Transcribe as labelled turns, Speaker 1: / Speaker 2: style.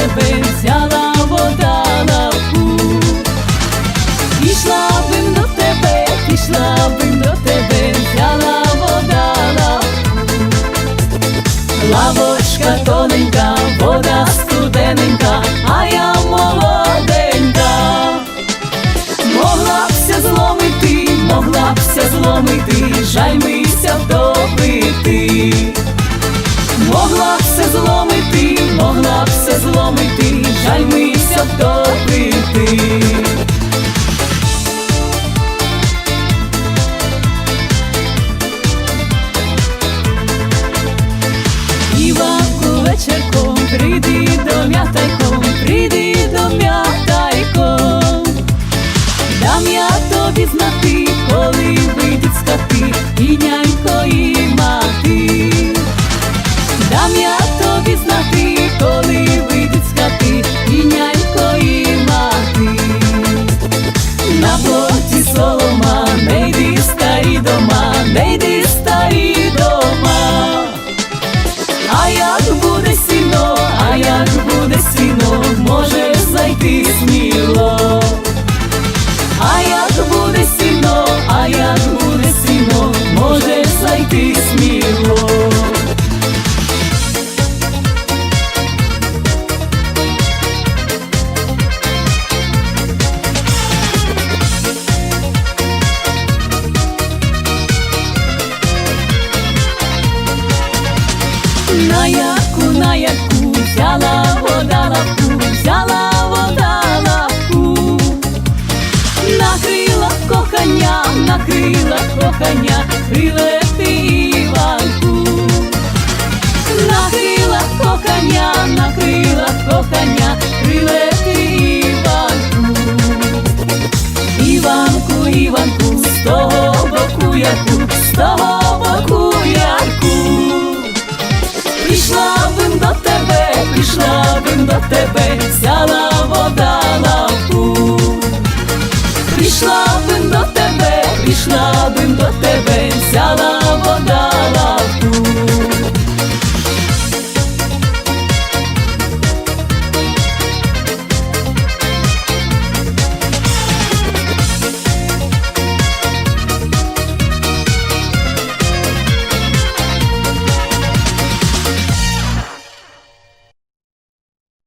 Speaker 1: тебе взяла вода на лбу Пішла бим до тебе, пішла бим до тебе, взяла вода на лбу Лавочка тоненька, вода студененька, а я молоденька, могла бся зломити, могла бся зломити, жаль мися втопити. Іванку вечірком, прийди до м'ятайком, зайти сміло. А як буде сіно, а як буде сіно, можеш зайти сміло. На яку, на яку взяла вода лапку, взяла накрила кохання, прилети на крилах кохання, накрила кохання, прилетіла Іванку. Іванку, з того боку ярку, Прийшла бим до тебе, прийшла